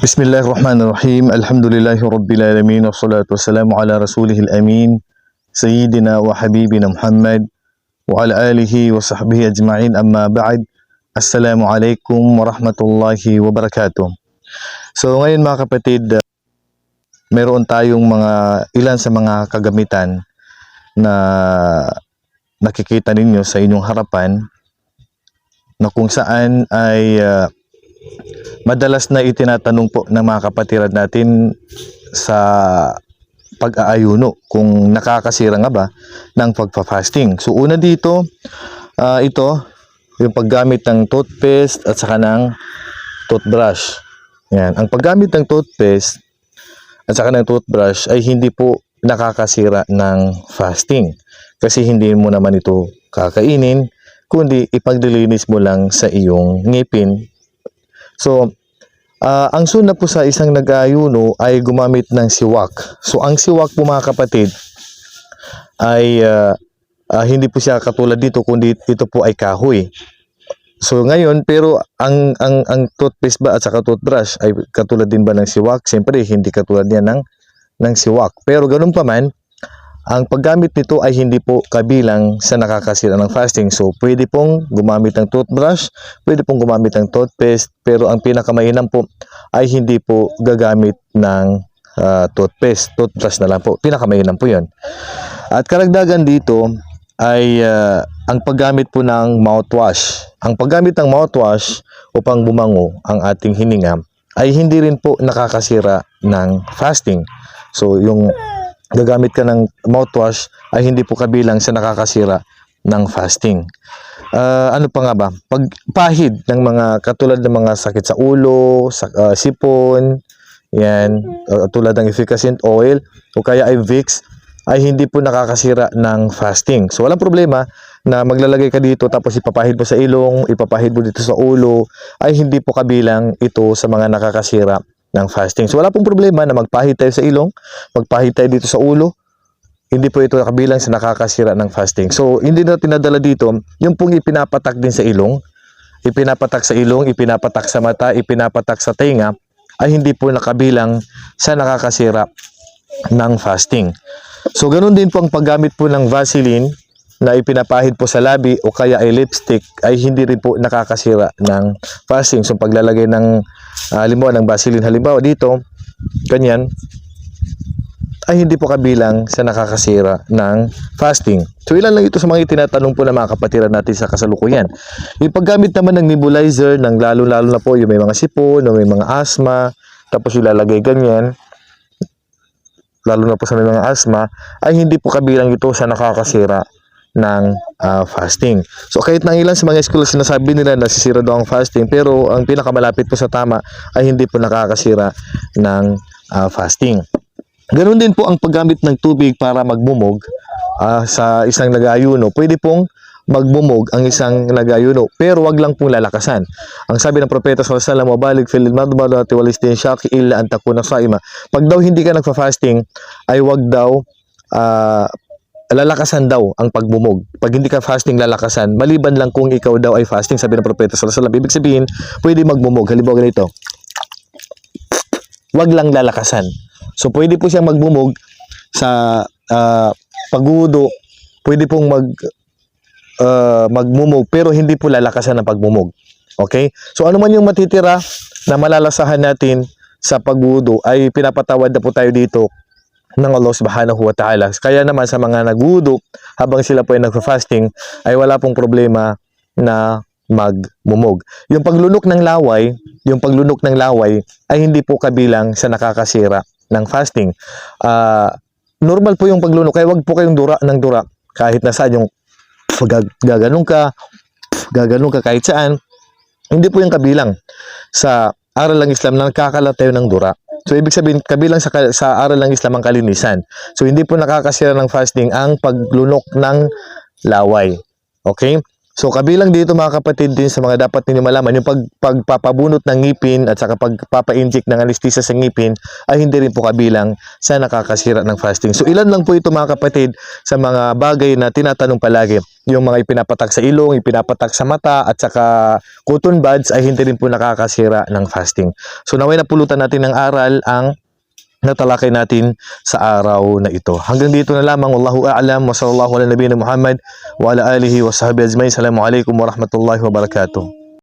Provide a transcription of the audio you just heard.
Bismillah ar-Rahman. Alhamdulillahi Rabbil Alamin. Wa salatu wassalamu ala rasulihil amin. Sayyidina wa habibina Muhammad. Wa ala alihi wa sahbihi ajma'in amma ba'd. Assalamu alaikum wa rahmatullahi wa barakatuh. So ngayon mga kapatid, uh, meron tayong mga ilan sa mga kagamitan na nakikita ninyo sa inyong harapan na kung saan ay uh, madalas na itinatanong po ng mga kapatiran natin sa pag-aayuno kung nakakasira nga ba ng pagpa-fasting. So una dito, ah, ito, yung paggamit ng toothpaste at saka ng toothbrush. Yan. Ang paggamit ng toothpaste at saka ng toothbrush ay hindi po nakakasira ng fasting. Kasi hindi mo naman ito kakainin, kundi ipagdilinis mo lang sa iyong ngipin So, ah, ang suna po sa isang nag-aayuno ay gumamit ng siwak. So, ang siwak po mga kapatid ay ah, ah, hindi po siya katulad dito kundi ito po ay kahoy. So ngayon pero ang ang ang toothpaste ba at saka toothbrush ay katulad din ba ng siwak? Siyempre hindi katulad niya ng ng siwak. Pero ganun pa man, ang paggamit nito ay hindi po kabilang sa nakakasira ng fasting. So pwede pong gumamit ng toothbrush, pwede pong gumamit ng toothpaste, pero ang pinakamainam po ay hindi po gagamit ng ah, toothpaste, toothbrush na lang po. Pinakamainam po 'yon. At karagdagan dito ay ah, ang paggamit po ng mouthwash. Ang paggamit ng mouthwash upang bumango ang ating hininga ay hindi rin po nakakasira ng fasting. So yung gagamit ka ng mouthwash ay hindi po kabilang sa nakakasira ng fasting. Ah, ano pa nga ba? Pagpahid ng mga katulad ng mga sakit sa ulo, sa, ah, sipon, yan, ah, tulad ng efficacent oil o kaya ay Vicks ay hindi po nakakasira ng fasting. So walang problema na maglalagay ka dito tapos ipapahid mo sa ilong, ipapahid mo dito sa ulo ay hindi po kabilang ito sa mga nakakasira ng fasting. So wala pong problema na magpahid tayo sa ilong, magpahid tayo dito sa ulo, hindi po ito kabilang sa nakakasira ng fasting. So hindi na tinadala dito yung pong ipinapatak din sa ilong, ipinapatak sa ilong, ipinapatak sa mata, ipinapatak sa tenga ay hindi po nakabilang sa nakakasira ng fasting. So ganun din po ang paggamit po ng Vaseline na ipinapahid po sa labi o kaya ay lipstick ay hindi rin po nakakasira ng fasting. So paglalagay ng ah, halimbawa ng Vaseline halimbawa dito, ganyan, ay hindi po kabilang sa nakakasira ng fasting. So ilan lang ito sa mga itinatanong po ng mga kapatiran natin sa kasalukuyan. Yung paggamit naman ng nebulizer, ng lalo-lalo na po yung may mga sipon, o may mga asthma, tapos ilalagay ganyan, lalo na po sa may mga asthma, ay hindi po kabilang ito sa nakakasira ng ah, fasting. So kahit ng ilan sa mga school sinasabi nila na sisira daw ang fasting, pero ang pinakamalapit po sa tama ay hindi po nakakasira ng ah, fasting. Ganun din po ang paggamit ng tubig para magmumog ah, sa isang nag-aayuno. Pwede pong magmumog ang isang nag-aayuno, pero wag lang pong lalakasan. Ang sabi ng propeta sallallahu alaihi wasallam, "Wabalik fil madmadati wal istinshaq illa an takuna saima." Pag daw hindi ka nagfa-fasting, ay wag daw ah, lalakasan daw ang pagmumog. Pag hindi ka fasting lalakasan, maliban lang kung ikaw daw ay fasting, sabi ng propeta alaihi wasallam. Ibig sabihin, pwede magmumog. Halimbawa ganito. Wag lang lalakasan. So pwede po siyang magmumog sa uh, pagudo, pwede pong mag ah, magmumog pero hindi po lalakasan ang pagmumog. Okay? So ano man yung matitira na malalasahan natin sa pagwudo ay pinapatawad na po tayo dito ng Allah subhanahu wa ta'ala. Kaya naman sa mga nagwudo habang sila po ay nagfa-fasting ay wala pong problema na magmumog. Yung paglunok ng laway, yung paglunok ng laway ay hindi po kabilang sa nakakasira ng fasting. Ah, normal po yung paglunok, kaya wag po kayong dura ng dura kahit na saan yung gag- gaganong ka, gaganong ka kahit saan. Hindi po yung kabilang sa aral ng Islam na nagkakalat tayo ng dura. So ibig sabihin kabilang sa sa aral ng Islam ang kalinisan. So hindi po nakakasira ng fasting ang paglunok ng laway. Okay? So kabilang dito mga kapatid din sa mga dapat ninyo malaman yung pag, pagpapabunot ng ngipin at saka pagpapa-inject ng anesthesia sa ngipin ay hindi rin po kabilang sa nakakasira ng fasting. So ilan lang po ito mga kapatid sa mga bagay na tinatanong palagi. Yung mga ipinapatak sa ilong, ipinapatak sa mata at saka cotton buds ay hindi rin po nakakasira ng fasting. So naway napulutan natin ng aral ang natalakay natin sa araw na ito. Hanggang dito na lamang. Wallahu a'lam wa sallallahu ala nabiyina Muhammad wa ala alihi wa sahbihi ajma'in. Assalamualaikum warahmatullahi wabarakatuh.